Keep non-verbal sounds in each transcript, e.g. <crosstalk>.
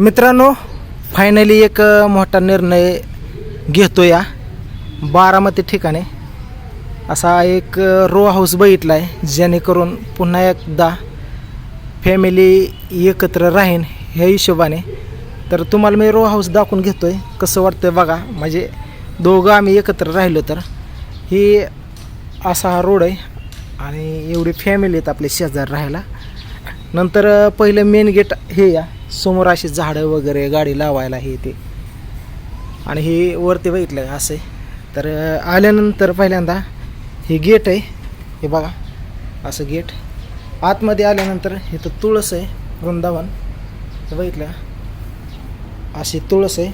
मित्रांनो फायनली एक मोठा निर्णय घेतो या बारामती ठिकाणी. असा एक रो हाऊस बघितला आहे जेणेकरून पुन्हा एकदा फॅमिली एकत्र राहीन ह्या हिशोबाने. तर तुम्हाला मी रो हाऊस दाखवून घेतो आहे कसं वाटतं बघा. म्हणजे दोघं आम्ही एकत्र राहिलो तर. ही असा हा रोड आहे आणि एवढी फॅमिली आहेत आपले शेजार राहायला. नंतर पहिलं मेन गेट हे या. समोर अशी झाडं वगैरे गाडी लावायला हे ते. आणि हे वरती बघितलं आहे असं? आहे तर आल्यानंतर पहिल्यांदा हे गेट आहे. हे बघा असं गेट. आतमध्ये आल्यानंतर इथं तुळस आहे वृंदावन. हे बघितलं अशी तुळस आहे.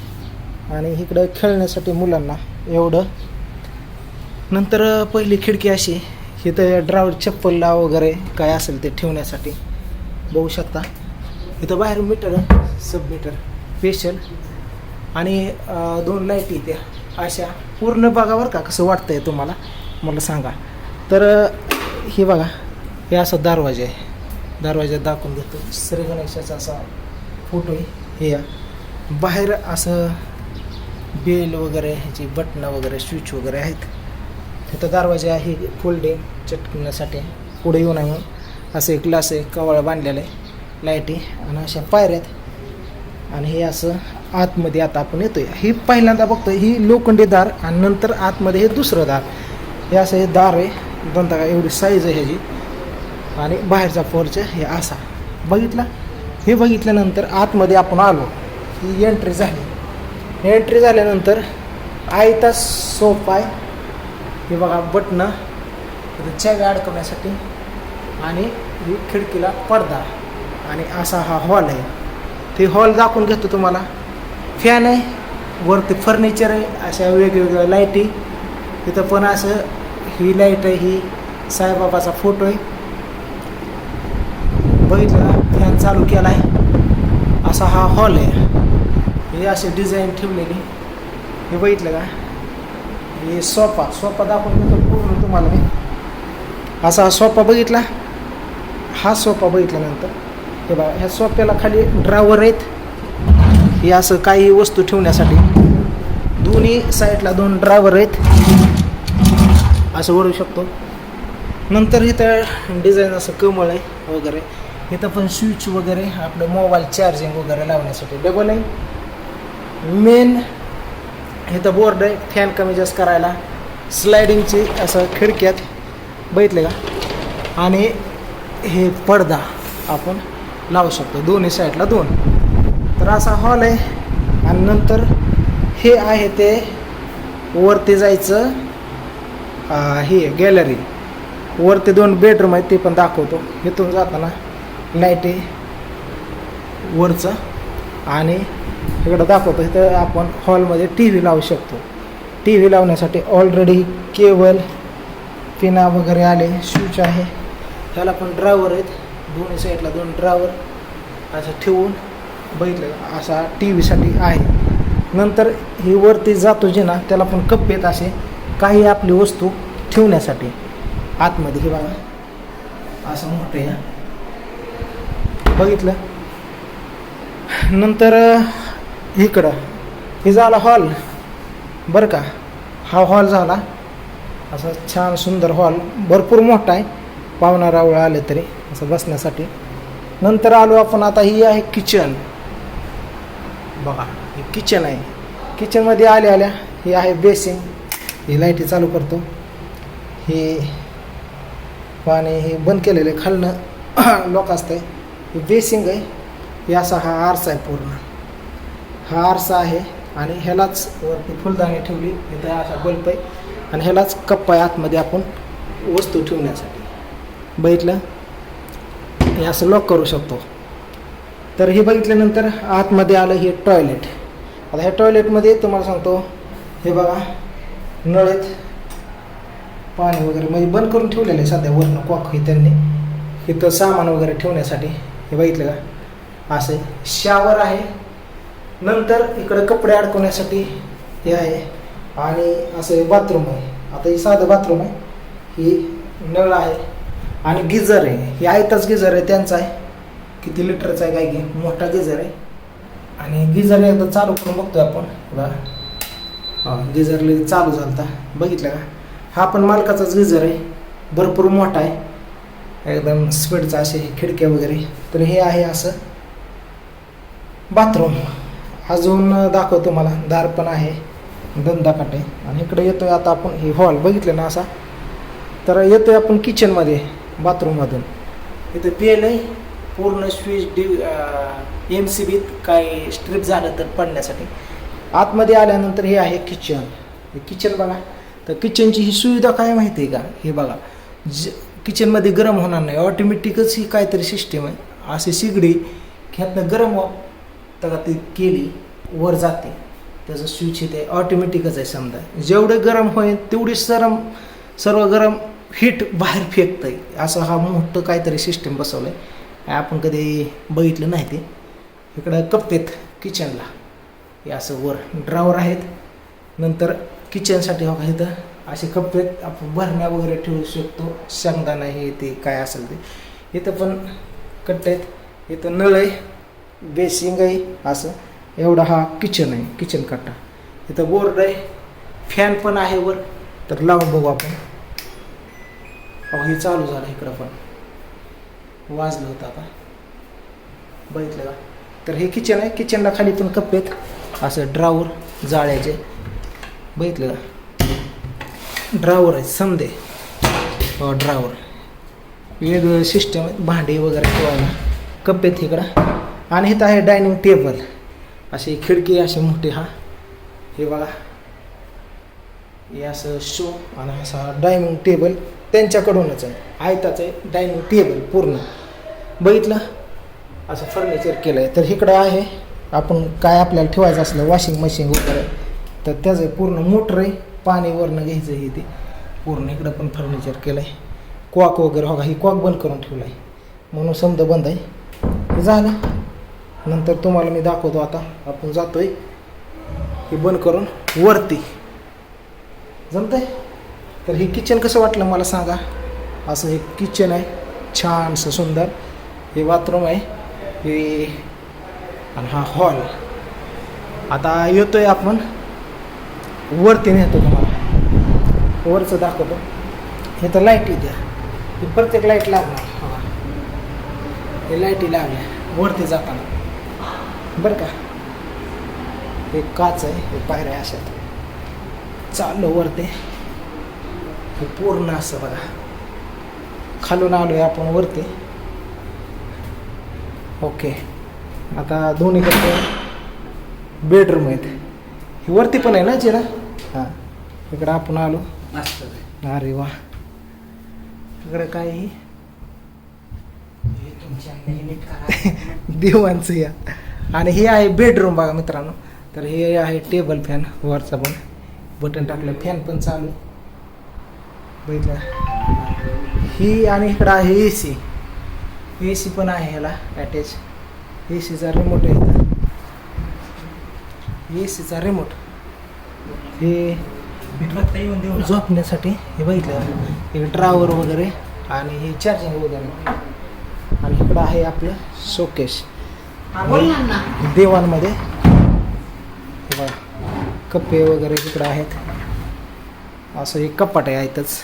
आणि इकडं खेळण्यासाठी मुलांना एवढं. नंतर पहिली खिडकी अशी इथं ड्रावर चप्पलला वगैरे काय असेल ते ठेवण्यासाठी. बघू शकता. इथं बाहेर मीटर सब मीटर स्पेशल आणि दोन लाईटी त्या अशा पूर्ण बघावर का कसं वाटतंय तुम्हाला. मला सांगा. तर हे बघा. हे असा दरवाजा आहे. दरवाजा दाखवून देतो. श्री गणेशाचा असा फोटो आहे. हे या. बाहेर असं बेल वगैरे ह्याची बटणं वगैरे स्विच वगैरे आहेत. तिथं दरवाजा आहे. फोल्डिंग चटकण्यासाठी. पुढे येऊ नये म्हणून. असं एक ग्लास आहे. कवळ बांधलेलं आहे. लाईटी आणि अशा पायऱ्यात आणि हे असं आतमध्ये आता आपण येतोय. ही पहिल्यांदा बघतो ही लोखंडी दार आणि नंतर आतमध्ये हे दुसरं दार. हे असं हे दार आहे. दोनता का एवढी साईज आहे ह्याची. आणि बाहेरचा फोर्च हे असा. बघितला? हे बघितल्यानंतर आतमध्ये आपण आलो. ही एंट्री झाली. एंट्री झाल्यानंतर आयता सोफा आहे. हे बघा बटणं. इथं अडकवण्यासाठी आणि ही खिडकीला पडदा. आणि असा हा हॉल आहे. ते हॉल दाखवून घेतो तुम्हाला. फॅन आहे वरती फर्निचर आहे अशा वेगवेगळ्या लाईटी. तिथं पण असं ही लाइट आहे ही साईबाबाचा फोटो आहे. बघितलं फॅन चालू केला आहे असा हा हॉल आहे. हे असे डिझाईन ठेवलेली. हे बघितलं का? हे सोफा सोफा दाखवून घेतो पूर्ण तुम्हाला मी. असा हा सोफा बघितला? हा सोफा बघितल्यानंतर. हे बघा ह्या सोप्याला खाली ड्रावर आहेत. हे असं काही वस्तू ठेवण्यासाठी. दोन्ही साईडला दोन ड्रायव्हर आहेत. असं ओढू शकतो. नंतर इथं डिझाईन असं कमळ आहे वगैरे. इथं पण स्विच वगैरे आपलं मोबाईल चार्जिंग वगैरे लावण्यासाठी डबल आहे. मेन इथं बोर्ड आहे फॅन कमी जास्त करायला. स्लायडिंगची असं खिडक्यात बघितले का? आणि हे पडदा आपण लावू शकतो. दोन्ही साईडला दोन. तर असा हॉल आहे. आणि नंतर हे आहे ते वरती जायचं हे गॅलरी वरती दोन बेडरूम आहेत ते पण दाखवतो. इथून जाताना लाइट आहे. वरचं. आणि इकडं दाखवतो. इथं आपण हॉलमध्ये टी व्ही लावू शकतो. टी व्ही लावण्यासाठी ऑलरेडी केबल पिना वगैरे आले. स्विच आहे. ह्याला पण ड्रायव्हर आहेत. दोन्ही साईडला दोन ड्रावर असं ठेवून बघितलं. असा टी व्हीसाठी आहे. नंतर हे वरती जातो जे ना त्याला पण कप येत असे. काही आपली वस्तू ठेवण्यासाठी. आतमध्ये हे बघा. असं मोठं आहे. बघितलं? नंतर इकडं. हे झाला हॉल बरं का? हा हॉल झाला. असा छान सुंदर हॉल भरपूर मोठा आहे. पाहुणा रावळ आले तरी. असं बसण्यासाठी. नंतर आलो आपण आता ही आहे किचन बघा हे किचन आहे. किचनमध्ये आल्या आल्या हे आहे बेसिन ही लाईटी चालू करतो. हे पाणी हे बंद केलेलं आहे खालनं. <clears throat> लॉक असतं हे बेसिंग आहे. हे असा हा आरसा आहे पूर्ण. हा आरसा आहे आणि ह्यालाच वरती फुलदाणी ठेवली. इथं असा बल्ब आहे. आणि ह्यालाच कप्पा आहे आतमध्ये आपण वस्तू ठेवण्यासाठी. बघितलं? हे असं लॉक करू शकतो. तर हे बघितल्यानंतर आतमध्ये आलं हे टॉयलेट आता ह्या टॉयलेटमध्ये तुम्हाला सांगतो हे बघा नळ आहेत पाणी वगैरे म्हणजे बंद करून ठेवलेलं आहे सध्या वरनं कॉक हे त्यांनी. इथं सामान वगैरे ठेवण्यासाठी हे बघितलं का? असं शावर आहे. नंतर इकडं कपडे अडकवण्यासाठी हे आहे. आणि असं बाथरूम आहे. आता हे साधं बाथरूम आहे. ही नळ आहे. आणि गिझर आहे. हे आयताच गिझर आहे त्यांचा आहे. किती लिटरचा आहे काय की मोठा गिझर आहे. आणि गिझर एकदा चालू करून बघतोय आपण. गिजर गिझरला चालू झालता. बघितलं का? हा पण मालकाचाच गिझर आहे. भरपूर मोठा आहे. एकदम स्पीडचा असे खिडक्या वगैरे. तर हे आहे असं. बाथरूम. अजून दाखवतो मला दार पण आहे. दंदाकाट आहे. आणि इकडे येतोय आता आपण. हे हॉल बघितलं ना असा? तर येतोय आपण किचनमध्ये बाथरूममधून. इथं पेल आहे पूर्ण स्विच डी एम सी बीत काय स्ट्रीप झालं तर पडण्यासाठी. आतमध्ये आल्यानंतर हे आहे किचन हे किचन बघा. तर किचनची ही सुविधा काय माहिती आहे का? हे बघा. ज किचनमध्ये गरम होणार नाही. ऑटोमॅटिकच ही काहीतरी सिस्टीम आहे. अशी शिगडी ह्यातनं गरम हो तर ती केली वर जाते. त्याचं स्विच इथे ऑटोमॅटिकच आहे समजा. जेवढे गरम होईल तेवढी सरम सर्व गरम हिट बाहेर फेकतं आहे असं हा मोठं काहीतरी सिस्टीम बसवलं आहे आपण कधी बघितलं नाही ते. इकडं कप्पेत किचनला. हे असं वर ड्रावर आहेत. नंतर किचनसाठी हो का इथं असे कप्पेत आपण भरण्या वगैरे ठेवू शकतो. शेंगदाणा हे ते काय असेल ते. इथं पण कट्टे आहेत. इथं नळ आहे. बेसिंग आहे असं. एवढा हा किचन आहे. किचन कट्टा. इथं बोर्ड आहे. फॅन पण आहे वर. तर लावून बघू आपण. अहो हे चालू झालं इकडं पण. वाजलं होतं आता. बघितलं का? तर हे किचन आहे. किचनला खाली पण कप्पे आहेत. असं ड्रावर जाळ्याचे. बघितलं का? ड्रावर आहे समदे हो ड्रावर वेगवेगळं सिस्टम आहे. भांडी वगैरे ठेवायला. कप्पे आहेत इकडं. आणि इथं आहे डायनिंग टेबल अशी खिडकी असे मोठी हा. हे बघा. हे असं शो आणि असा डायनिंग टेबल त्यांच्याकडूनच आहे. आयताचं आहे डायनिंग टेबल पूर्ण. बघितलं? असं फर्निचर केलं आहे तर इकडं आहे. आपण काय आपल्याला ठेवायचं असलं वॉशिंग मशीन वगैरे तर त्याचं पूर्ण मोटर आहे. पाणी वरनं घ्यायचं हे ते. पूर्ण इकडं पण फर्निचर केलं आहे कॉक वगैरे हो का? ही कॉक बंद करून ठेवलं आहे म्हणून समजा बंद आहे. झालं. नंतर तुम्हाला मी दाखवतो आता. आपण जातोय. हे बंद करून वरती. जमतंय? तर हे किचन कसं वाटलं मला सांगा? असं हे किचन आहे छानसं सुंदर. हे बाथरूम आहे हे आणि हा हॉल आता येतो आहे आपण. वरती नेतो तुम्हाला. वरचं दाखवतो. हे तर लाईटी द्या ही प्रत्येक लाइट लागणार. हां. हे लाईटी लागल्या वरती जाताना. बरं का? हे काच आहे हे पायऱ्या अशा चाललो वरती. हे पूर्ण असं बघा. खालून आलोय आपण वरती. ओके. आता दोन्हीकडे बेडरूम आहेत. ही वरती पण आहे ना जिरा? हां. इकडं आपण आलो. अरे वा. इकडं काय आहे? <laughs> देवांचं या. आणि हे आहे बेडरूम बघा मित्रांनो. तर हे आहे टेबल फॅन वरचा पण. बटन टाकलं फॅन पण चालू. बघितलं ही आणि इकडं आहे ए सी ए सी पण आहे ह्याला अटॅच ए सीचा रिमोट आहे ए सीचा रिमोट हे झोपण्यासाठी हे बघितलं हे ड्रावर वगैरे आणि हे चार्जिंग वगैरे. आणि इकडं आहे आपलं शोकेश देवांमध्ये. कप्पे वगैरे इकडं आहेत. असं हे कपाट आहे इथंच.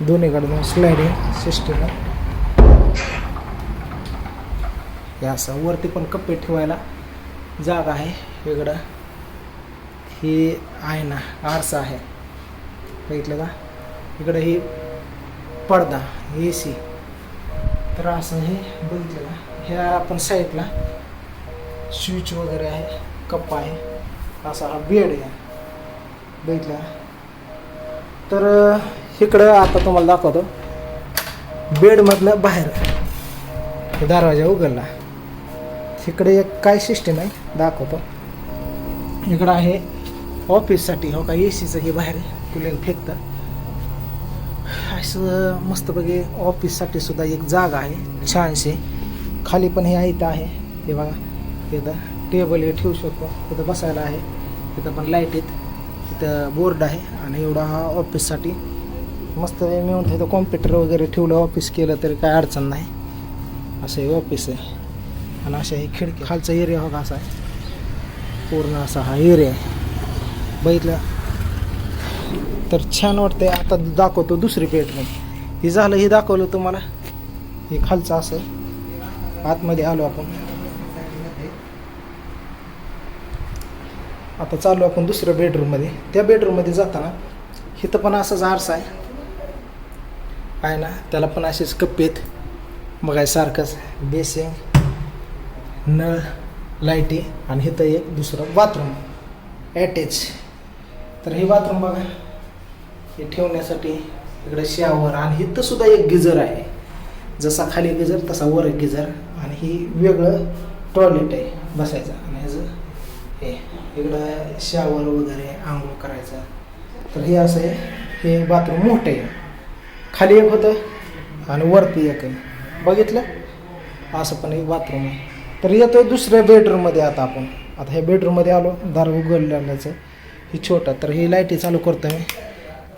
दोन्हीकडून स्लायडिंग सिस्टीम आहे हे असं वरती पण कप्पे ठेवायला जागा आहे इकडं हे आहे ना आरसा आहे. बघितलं का? इकडं ही पडदा ए सी तर असं हे बघितलं का? ह्या आपण साईडला स्विच वगैरे आहे कप्पा आहे. असा हा बेड आहे. बघितलं तर इकडं आता तुम्हाला दाखवतो. बेडमधलं बाहेर. दरवाजा उघडला. इकडे एक काय सिस्टीम आहे दाखवतो. इकडं आहे ऑफिससाठी हो का ए सीचं हे बाहेर कुलिंग फेकतं. असं मस्तपैकी ऑफिससाठी सुद्धा एक जागा आहे छानशी. खाली पण हे आहे आहे. हे बघा तिथं टेबल हे ठेवू शकतो. तिथं बसायला आहे. तिथं पण लाइट आहेत. तिथं बोर्ड आहे आणि एवढा हा ऑफिससाठी मस्त मी म्हणतो इथं कॉम्प्युटर वगैरे ठेवलं ऑफिस केलं तरी काय अडचण नाही. असं हे ऑफिस आहे. आणि अशा हे खिडकी खालचा एरिया हो का असा आहे. पूर्ण असा हा एरिया आहे. बघितलं? तर छान वाटतंय. आता दाखवतो दुसरी बेडरूम हे झालं हे दाखवलं तुम्हाला. हे खालचं असं. आतमध्ये आलो आपण. आता चालू आपण दुसऱ्या बेडरूममध्ये त्या बेडरूममध्ये जाताना इथं पण असाच आरसा आहे. आहे ना त्याला पण असेच कप्पेत आहेत. बघाय सारखंच. बेसिंग नळ लाईटी आणि इथं एक दुसरं बाथरूम. ॲटॅच तर हे बाथरूम बघा. हे ठेवण्यासाठी इकडे शावर आणि इथं सुद्धा एक गिझर आहे. जसा खाली गिझर तसा वर एक गिझर आणि ही वेगळं टॉयलेट आहे बसायचं. आणि ह्याचं हे इकडं शावर वगैरे आंघोळ करायचं. तर हे असं आहे. हे बाथरूम मोठं आहे. खाली एक होतं आणि वरती एक आहे. बघितलं? असं पण एक बाथरूम आहे. तर येतो दुसऱ्या बेडरूममध्ये आता आपण. आता ह्या बेडरूममध्ये आलो दार उघडल्याचं ही छोटा तर ही लाईटी चालू करतो मी.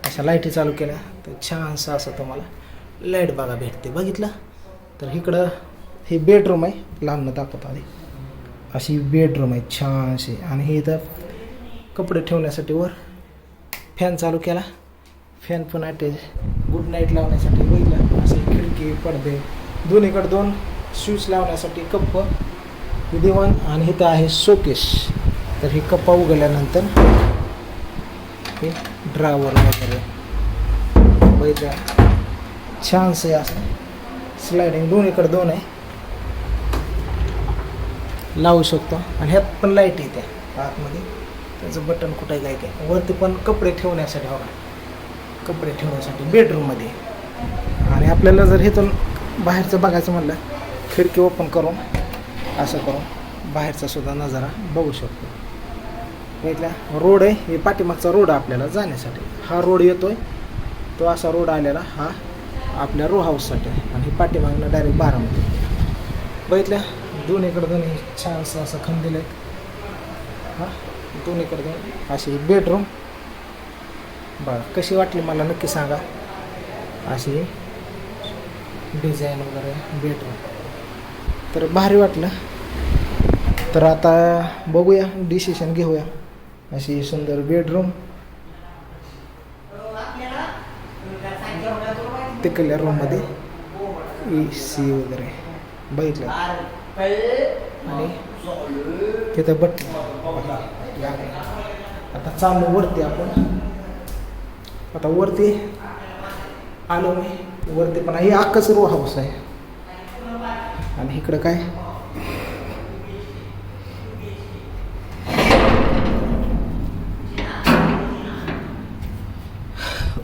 अशा लाईटी चालू केल्या तर छानसं असं तुम्हाला लाइट बघा भेटते. बघितलं? तर इकडं हे बेडरूम आहे लांबनं दाखवतो आधी. अशी बेडरूम आहे छानशी. आणि हे इथं कपडे ठेवण्यासाठी वर फॅन चालू केला. फॅन पण अटॅच गुड नाईट लावण्यासाठी बघितलं. असे खिडकी पडदे दोन्हीकडे दोन स्विच लावण्यासाठी कप्प. हे दिवाण आणि इथं आहे शोकेश तर हे कप्पा उघडल्यानंतर हे ड्रावर वगैरे. बघितलं? छानसं आहे असं स्लायडिंग दोन्हीकडे दोन आहे. लावू शकतो. आणि ह्यात पण लाइट येते आतमध्ये. त्याचं बटन कुठे आहे काय काय वरती पण कपडे ठेवण्यासाठी हवा कपडे ठेवण्यासाठी बेडरूममध्ये आणि आपल्याला जर इथून बाहेरचं बघायचं म्हणलं खिडकी ओपन करून असं करून बाहेरचा सुद्धा नजारा बघू शकतो. इथल्या रोड आहे हे पाठीमागचा रोड आहे आपल्याला जाण्यासाठी. हा रोड येतोय तो असा रोड आलेला हा आपल्या रो हाऊससाठी आहे. आणि पाठीमागनं डायरेक्ट बारामध्ये बघितल्या दोन्हीकडे दोन्ही छानसं असं खण आहेत. हां? दोन्हीकडे दोन अशी बेडरूम बघा कशी वाटली मला नक्की सांगा. अशी डिझाईन वगैरे बेडरूम तर भारी वाटलं. तर आता बघूया डिसिशन घेऊया. अशी सुंदर बेडरूम तिकडल्या रूममध्ये ए सी वगैरे बघितलं. आणि तिथं बट आता चालू वरती आपण. आता वरती आलो मी. वरती पण हे अख्खंच रो हाऊस आहे. आणि इकडं काय?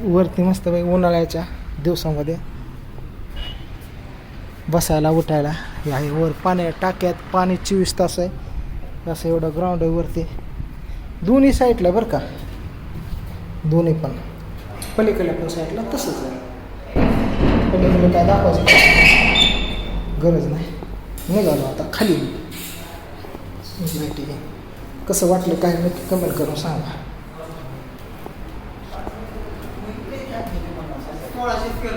वरती मस्त उन्हाळ्याच्या दिवसामध्ये बसायला उठायला. हे आहे वर पाण्या टाक्यात पाणी चोवीस तास आहे. असं एवढं ग्राउंड आहे वरती. दोन्ही साईडला बरं का? दोन्ही पण. पलीकडल्या पण साईडला तसंच आहे. पलीकडे काय दाखवायचं गरज नाही. निघालो आता खाली. म्हणजे ठीक आहे कसं वाटलं काय नक्की कमेंट करून सांगा. सोळाशे स्क्वेअर